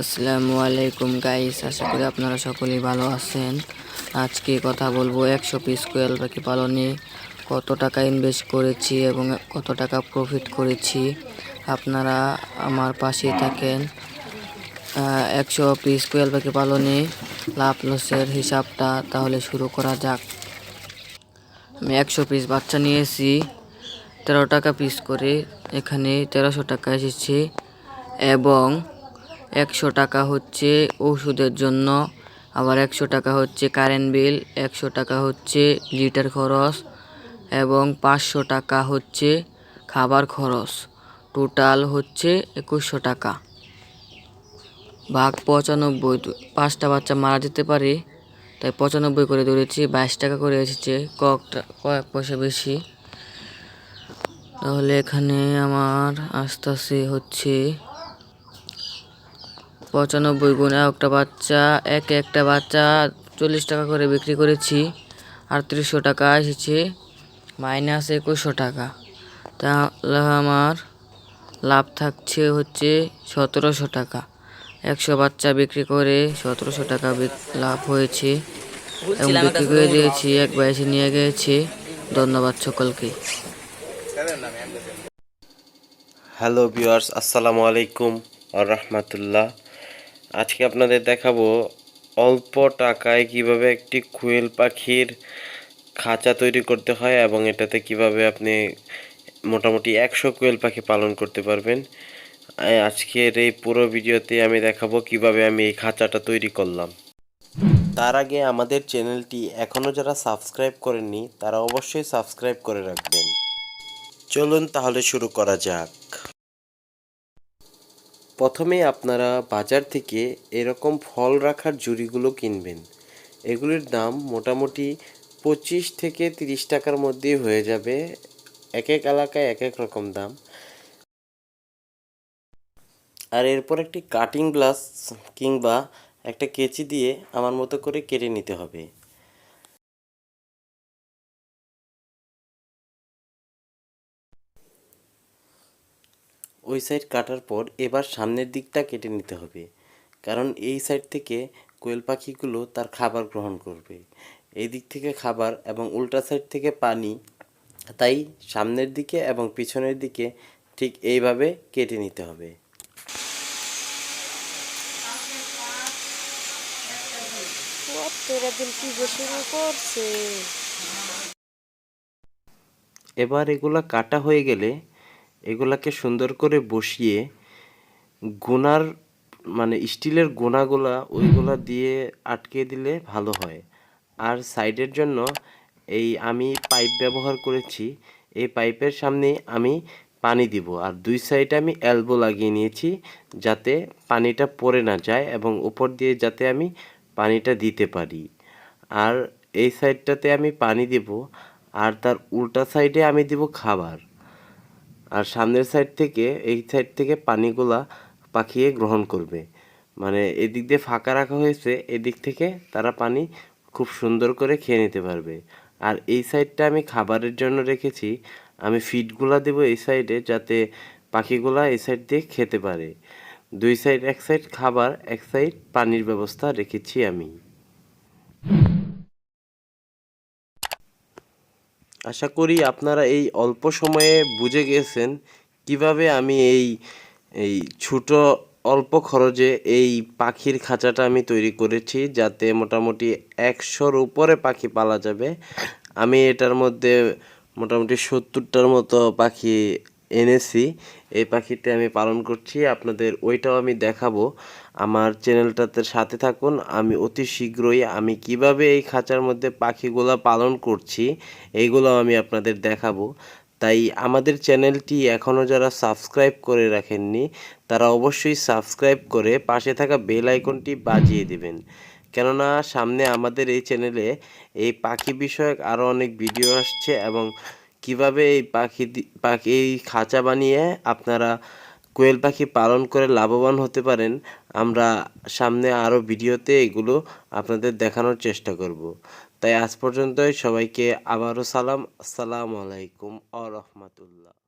আসসালামু আলাইকুম গাইস আশা করি আপনারা সকলেই ভালো আছেন। আজকে কথা বলব একশো পিস কোয়েল পাখি পালনে। কত টাকা ইনভেস্ট করেছি এবং কত টাকা প্রফিট করেছি। আপনারা আমার পাশে থাকেন। একশো পিস কোয়েল পাখি পালনে লাভ লসের হিসাবটা তাহলে শুরু করা যাক। আমি একশো পিস বাচ্চা নিয়েছি। তেরো টাকা পিস করে এখানে তেরোশো টাকা এসেছে। এবং একশো টাকা হচ্ছে ওষুধের জন্য, আবার একশো টাকা হচ্ছে কারেন্ট বিল একশো টাকা হচ্ছে লিটার খরচ, এবং পাঁচশো টাকা হচ্ছে খাবার খরচ। টোটাল হচ্ছে একুশশো টাকা। ভাগ পঁচানব্বই পাঁচটা বাচ্চা মারা যেতে পারে, তাই পঁচানব্বই করে ধরেছি, বাইশ টাকা করে এসেছে, কয়েকটা কয়েক পয়সা বেশি। তাহলে এখানে আমার আস্তে আস্তে হচ্ছে পঁচানব্বই গুণ একটা বাচ্চা এক একটা বাচ্চা চল্লিশ টাকা করে বিক্রি করেছি আটত্রিশশো টাকা এসেছে মাইনাস একুশশো টাকা। তাহলে আমার লাভ থাকছে হচ্ছে সতেরোশো টাকা। একশো বাচ্চা বিক্রি করে সতেরোশো টাকা লাভ হয়েছে এবং বিক্রি করে দিয়েছি এক বয়সে নিয়ে গিয়েছে। ধন্যবাদ সকলকে। হ্যালো ভিউয়ার্স আসসালামু আলাইকুম আর রহমাতুল্লাহ আজকে আপনাদের দেখাবো অল্প টাকায় কীভাবে একটি কোয়েল পাখির খাঁচা তৈরি করতে হয় এবং এটাতে কীভাবে আপনি মোটামুটি একশো কোয়েল পাখি পালন করতে পারবেন। আজকের এই পুরো ভিডিওতে আমি দেখাবো কীভাবে আমি এই খাঁচাটা তৈরি করলাম। তার আগে আমাদের চ্যানেলটি এখনও যারা সাবস্ক্রাইব করেননি, তারা অবশ্যই সাবস্ক্রাইব করে রাখবেন। চলুন তাহলে শুরু করা যাক। প্রথমে আপনারা বাজার থেকে এরকম ফল রাখার জুড়িগুলো কিনবেন। এগুলির দাম মোটামুটি পঁচিশ থেকে তিরিশ টাকার মধ্যেই হয়ে যাবে। এক এক এলাকায় এক এক রকম দাম। আর এরপর একটি কাটিং গ্লাস কিংবা একটা কেচি দিয়ে আমার মতো করে কেটে নিতে হবে। ওই সাইড কাটার পর এবার সামনের দিকটা কেটে নিতে হবে। কারণ এই সাইড থেকে কোয়েল পাখিগুলো তার খাবার গ্রহণ করবে। এই দিক থেকে খাবার এবং উল্টা সাইড থেকে পানি, তাই সামনের দিকে এবং পিছনের দিকে ঠিক এইভাবে কেটে নিতে হবে। এবার এগুলা কাটা হয়ে গেলে এগুলাকে সুন্দর করে বসিয়ে গোনার মানে স্টিলের গোনাগুলা ওইগুলা দিয়ে আটকে দিলে ভালো হয়। আর সাইডের জন্য এই আমি পাইপ ব্যবহার করেছি, এই পাইপের সামনে আমি পানি দিব। আর দুই সাইডে আমি এলবো লাগিয়ে নিয়েছি যাতে পানিটা পড়ে না যায় এবং উপর দিয়ে যাতে আমি পানিটা দিতে পারি। আর এই সাইডটাতে আমি পানি দেব, আর তার উল্টা সাইডে আমি দিব খাবার। আর সামনের সাইড থেকে, এই সাইড থেকে পানিগুলা পাখিয়ে গ্রহণ করবে। মানে এদিক দিয়ে ফাঁকা রাখা হয়েছে, এদিক থেকে তারা পানি খুব সুন্দর করে খেয়ে নিতে পারবে। আর এই সাইডটা আমি খাবারের জন্য রেখেছি, আমি ফিডগুলা দেব এই সাইডে যাতে পাখিগুলা এই সাইড দিয়ে খেতে পারে। দুই সাইড এক সাইড খাবার, এক সাইড পানির ব্যবস্থা রেখেছি আমি। আশা করি আপনারা এই অল্প সময়ে বুঝে গেছেন কীভাবে আমি এই এই ছোট অল্প খরচে এই পাখির খাঁচাটা আমি তৈরি করেছি যাতে মোটামুটি একশোর উপরে পাখি পালা যাবে। আমি এটার মধ্যে মোটামুটি সত্তরটার মতো পাখি এনেছি, এই পাখিতে আমি পালন করছি। আপনাদের ওইটাও আমি দেখাবো। আমার চ্যানেলটাতে সাথে থাকুন। আমি অতি শীঘ্রই আমি কীভাবে এই খাঁচার মধ্যে পাখিগুলো পালন করছি এইগুলো আমি আপনাদের দেখাবো। তাই আমাদের চ্যানেলটি এখনও যারা সাবস্ক্রাইব করে রাখেননি, তারা অবশ্যই সাবস্ক্রাইব করে পাশে থাকা বেল আইকনটি বাজিয়ে দেবেন। কেননা সামনে আমাদের এই চ্যানেলে এই পাখি বিষয়ক আরও অনেক ভিডিও আসছে এবং কীভাবে এই পাখি পাখি এই খাঁচা বানিয়ে আপনারা কোয়েল পাখি পালন করে লাভবান হতে পারেন, আমরা সামনে আরও ভিডিওতে এগুলো আপনাদের দেখানোর চেষ্টা করব। তাই আজ পর্যন্তই সবাইকে আবারও সালাম, আসসালামু আলাইকুম আ রহমতুল্লাহ।